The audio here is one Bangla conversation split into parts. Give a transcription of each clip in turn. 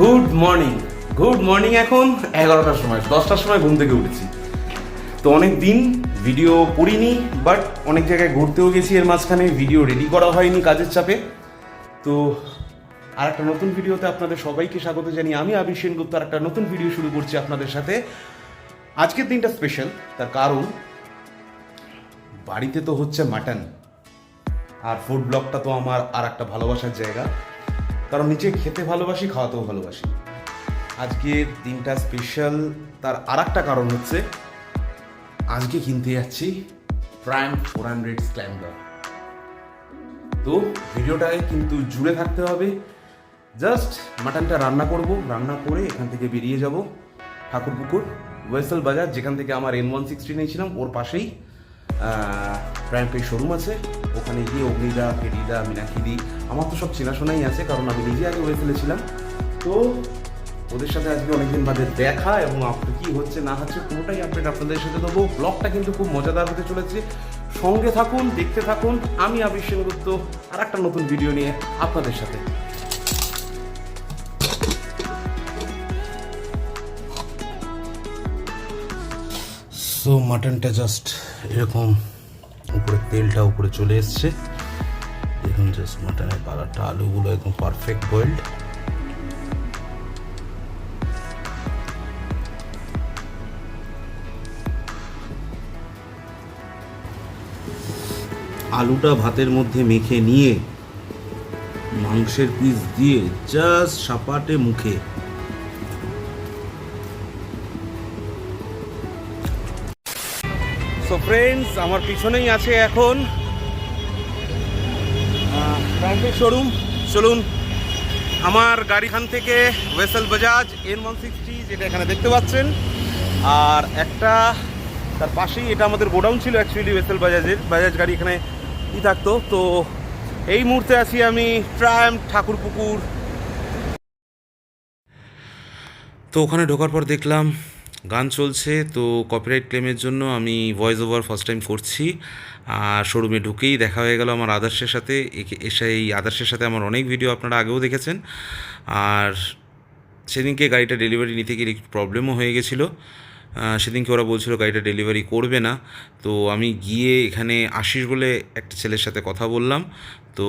গুড মর্নিং গুড মর্নিং এখন এগারোটার সময়, দশটার সময় ঘুম থেকে উঠেছি। তো অনেক দিন ভিডিও করিনি বাট অনেক জায়গায় ঘুরতেও গেছি, এর মাঝখানে ভিডিও রেডি করা হয়নি কাজের চাপে। তো আর একটা নতুন ভিডিওতে আপনাদের সবাইকে স্বাগত জানিয়ে আমি আবির সেনগুপ্ত আর একটা নতুন ভিডিও শুরু করছি আপনাদের সাথে। আজকের দিনটা স্পেশাল তার কারণ বাড়িতে তো হচ্ছে মাটন আর ফুড ব্লগটা তো আমার আর একটা ভালোবাসার জায়গা। কারণ নিচে খেতে ভালোবাসি, খাওয়াতেও ভালোবাসি। আজকের দিনটা স্পেশাল তার আর একটা কারণ হচ্ছে আজকে কিনতে যাচ্ছি প্রাইম ফোর হান্ড্রেড স্ক্ল্যাম্বার তো ভিডিওটায় কিন্তু জুড়ে থাকতে হবে। জাস্ট মাটনটা রান্না করব, রান্না করে এখান থেকে বেরিয়ে যাব। ঠাকুরপুকুর ওয়েসেল বাজার যেখান থেকে আমার এন ওয়ান সিক্সটি নিয়েছিলাম, ওর পাশেই। পে শোরুম আছে। ওখানে গিয়ে অগ্নিদা, ফেরিদা মিনাক্ষিদি আমার তো সব চেনাশোনাই আছে, কারণ আমি নিজে আগে ওয়েসেলে ছিলাম। তো ওদের সাথে আজকে অনেকদিন বাদে দেখা এবং আপনার কি হচ্ছে না হচ্ছে পুরোটাই আপডেট আপনাদের সাথে দেবো। ব্লগটা কিন্তু খুব মজাদার হতে চলেছে। সঙ্গে থাকুন, দেখতে থাকুন। আমি আবির সেনগুপ্ত আর একটা নতুন ভিডিও নিয়ে আপনাদের সাথে। সো মাটনটা জাস্ট এরকম উপরে তেলটা উপরে চলে এসছে। দেখুন জাস্ট মাটনের কালারটা আলুগুলো একদম পারফেক্ট বয়েলড আলুটা ভাতের মধ্যে মেখে নিয়ে মাংসের পিস দিয়ে জাস্ট সাপাটে মুখে। সো ফ্রেন্ডস আমার পিছনেই আছে এখন শোরুম চলুন, আমার গাড়িখান থেকে ওয়েসেল বাজাজ এন ওয়ান সিক্সটি যেটা এখানে দেখতে পাচ্ছেন, আর একটা তার পাশেই এটা আমাদের গোডাউন ছিল অ্যাকচুয়ালি ওয়েসেল বাজাজের বাজাজ গাড়ি এখানে ই থাকতো। তো এই মুহূর্তে আছি আমি ট্রাম ঠাকুরপুকুর। তো ওখানে ঢোকার পর দেখলাম গান চলছে, তো কপিরাইট ক্লেমের জন্য আমি ভয়েস ওভার ফার্স্ট টাইম করছি। আর শোরুমে ঢুকেই দেখা হয়ে গেল আমার আদার্সের সাথে। এসে এই আদার্সের সাথে আমার অনেক ভিডিও আপনারা আগেও দেখেছেন। আর সেদিনকে গাড়িটা ডেলিভারি নিতে গিয়ে একটু প্রবলেমও হয়ে গেছিল। সেদিনকে ওরা বলছিল গাড়িটা ডেলিভারি করবে না। তো আমি গিয়ে এখানে আশিস বলে একটা ছেলের সাথে কথা বললাম। তো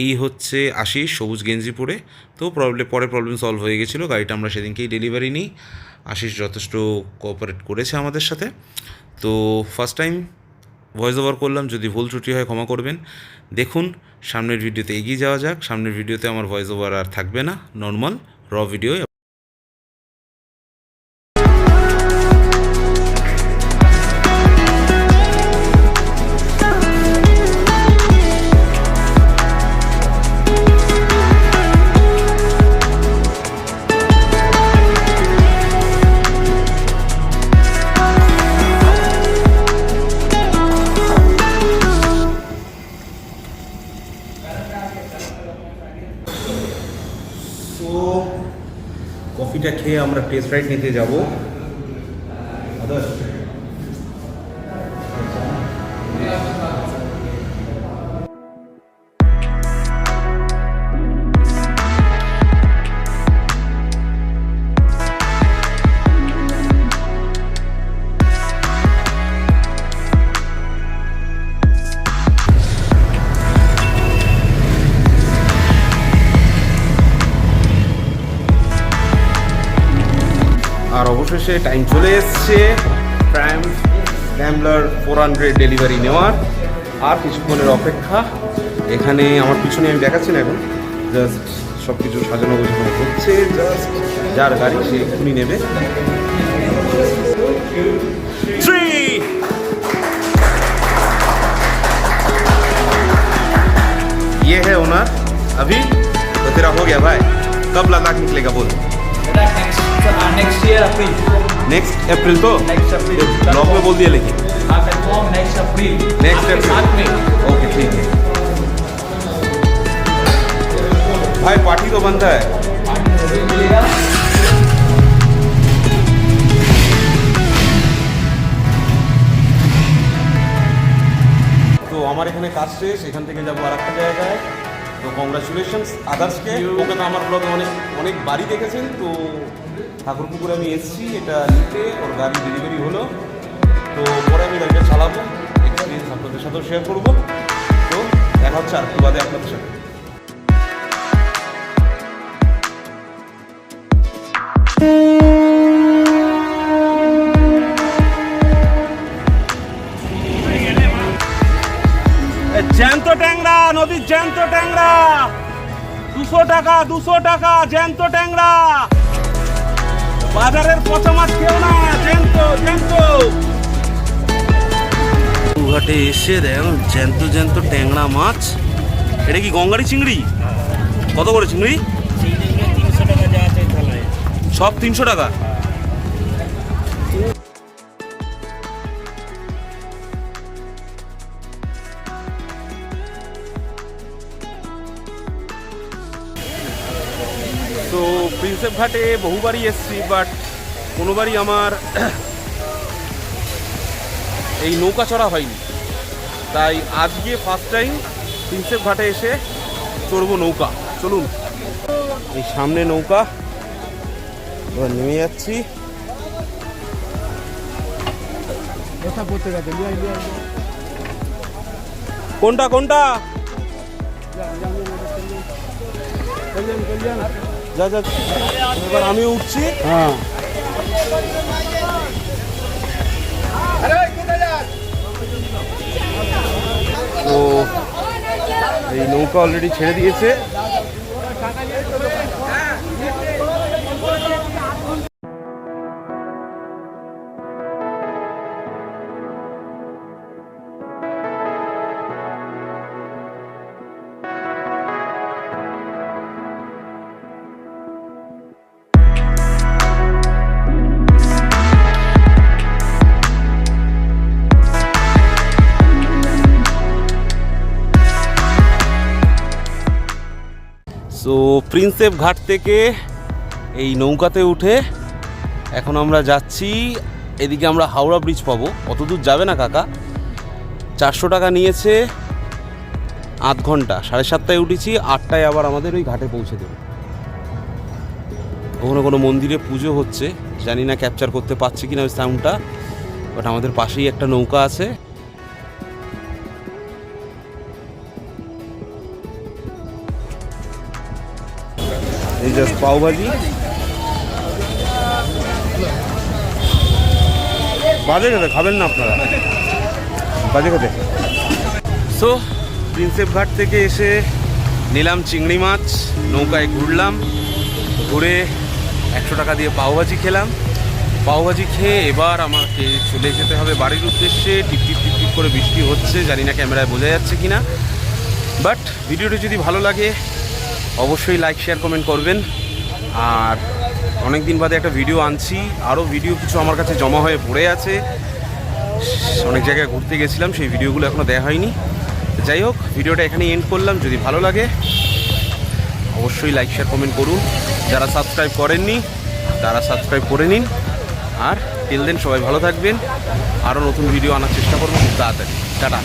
এই হচ্ছে আশিস সবুজ গেঞ্জি পরে তো প্রবলেম পরে প্রবলেম সলভ হয়ে গেছিল, গাড়িটা আমরা সেদিনকেই ডেলিভারি নিই। আশিস যথেষ্ট কোঅপারেট করেছে আমাদের সাথে। তো ফার্স্ট টাইম ভয়েস ওভার করলাম, যদি ভুল ত্রুটি হয় ক্ষমা করবেন। দেখুন, সামনের ভিডিওতে এগিয়ে যাওয়া যাক। সামনের ভিডিওতে আমার ভয়েস ওভার আর থাকবে না। নর্মাল র ভিডিও কফিটা খেয়ে আমরা টেস্ট রাইড নিতে যাব। আর অবশেষে টাইম চলে এসছে prime scrambler four hundred delivery নেওয়ার আর কিছুক্ষণের অপেক্ষা এখানে আমার পিছনে আমি দেখাচ্ছি না এখন জাস্ট সব কিছু সাজানো গোছানো হচ্ছে জাস্ট যার গাড়ি সে এক্ষুনি নেবে থ্রি ये है ओनर अभी तो तेरा हो गया भाई कब लद्दाख निकलेगा बोल next next year April next April को नेक्स्ट अप्रैल ब्लॉग में बोल दिया लेकिन हाँ कंफर्म नेक्स्ट अप्रैल नेक्स्ट आपके साथ में अप्रैल ओके ठीक है भाई पार्टी तो बनता है मिलेगा তো আমার এখানে কাজ শেষ এখান থেকে যাবো আর একটা জায়গায় তো কংগ্রাচুলেশনস আদার্সকে ওকে তো আমার ব্লগে অনেক অনেক বাড়ি দেখেছেন তো ঠাকুরপুকুরে আমি এসেছি, এটা নিতে, ওর গাড়ি ডেলিভারি হলো। তো পরে আমি গাড়িটা চালাবো এক্সপিরিয়েন্স আপনাদের সাথেও শেয়ার করব। তো দেখা হচ্ছে আর একটু বাদে আপনাদের সাথে। নদীর জ্যান্ত ট্যাংরা। দুশো টাকা দুশো টাকা, জ্যান্ত ট্যাংরা। বাজারের পচা মাছ কেউ না জ্যান্ত জ্যান্ত। ঘাটে এসে দেখ জ্যান্ত জ্যান্ত ট্যাংরা মাছ। এটা কি গঙ্গারি চিংড়ি? কত করে চিংড়ি? সব তিনশো টাকা? তো প্রিন্সেপ ঘাটে বহুবারই এসছি বাট কোনোবারই আমার এই নৌকা চড়া হয়নি। তাই আজকে ফার্স্ট টাইম প্রিন্সেপ ঘাটে এসে চড়বো নৌকা। চলুন এই সামনে নৌকা। এবার নেমে যাচ্ছি। কোনটা কোনটা? যা যা। এবার আমি উঠছি। হ্যাঁ। তো এই নৌকা অলরেডি ছেড়ে দিয়েছে। সো প্রিন্সেপ ঘাট থেকে এই নৌকাতে উঠে এখন আমরা যাচ্ছি, এদিকে আমরা হাওড়া ব্রিজ পাবো। অত দূর যাবে না কাকা। চারশো টাকা নিয়েছে আধ ঘণ্টা, সাড়ে সাতটায় উঠেছি, আটটায় আবার আমাদের ওই ঘাটে পৌঁছে দেবে। ওখানে কোনো মন্দিরে পুজো হচ্ছে, জানি না ক্যাপচার করতে পারছি কিনা ওই সাউন্ডটা বাট আমাদের পাশেই একটা নৌকা আছে। জাস্ট পাওভাজি। বাজে খেতে খাবেন না আপনারা। বাজে খেতে সো প্রিন্সেপ ঘাট থেকে এসে নিলাম চিংড়ি মাছ, নৌকায় ঘুরলাম, ঘুরে একশো টাকা দিয়ে পাওভাজি খেলাম। পাওভাজি খেয়ে এবার আমাকে চলে যেতে হবে বাড়ির উদ্দেশ্যে। টিপ টিপ টিপ টিপ করে বৃষ্টি হচ্ছে, জানি না ক্যামেরায় বোঝা যাচ্ছে কি না বাট ভিডিওটি যদি ভালো লাগে অবশ্যই লাইক শেয়ার কমেন্ট করবেন। আর অনেক দিন বাদে একটা ভিডিও আনছি। আরও ভিডিও কিছু আমার কাছে জমা হয়ে পড়ে আছে। অনেক জায়গায় ঘুরতে গেছিলাম, সেই ভিডিওগুলো এখনও দেওয়া হয়নি। যাই হোক ভিডিওটা এখানে এন্ড করলাম। যদি ভালো লাগে, অবশ্যই লাইক শেয়ার কমেন্ট করুন। যারা সাবস্ক্রাইব করেননি, তারা সাবস্ক্রাইব করে নিন। আর টিল দেন সবাই ভালো থাকবেন। আরও নতুন ভিডিও আনার চেষ্টা করব খুব তাড়াতাড়ি। টাটা।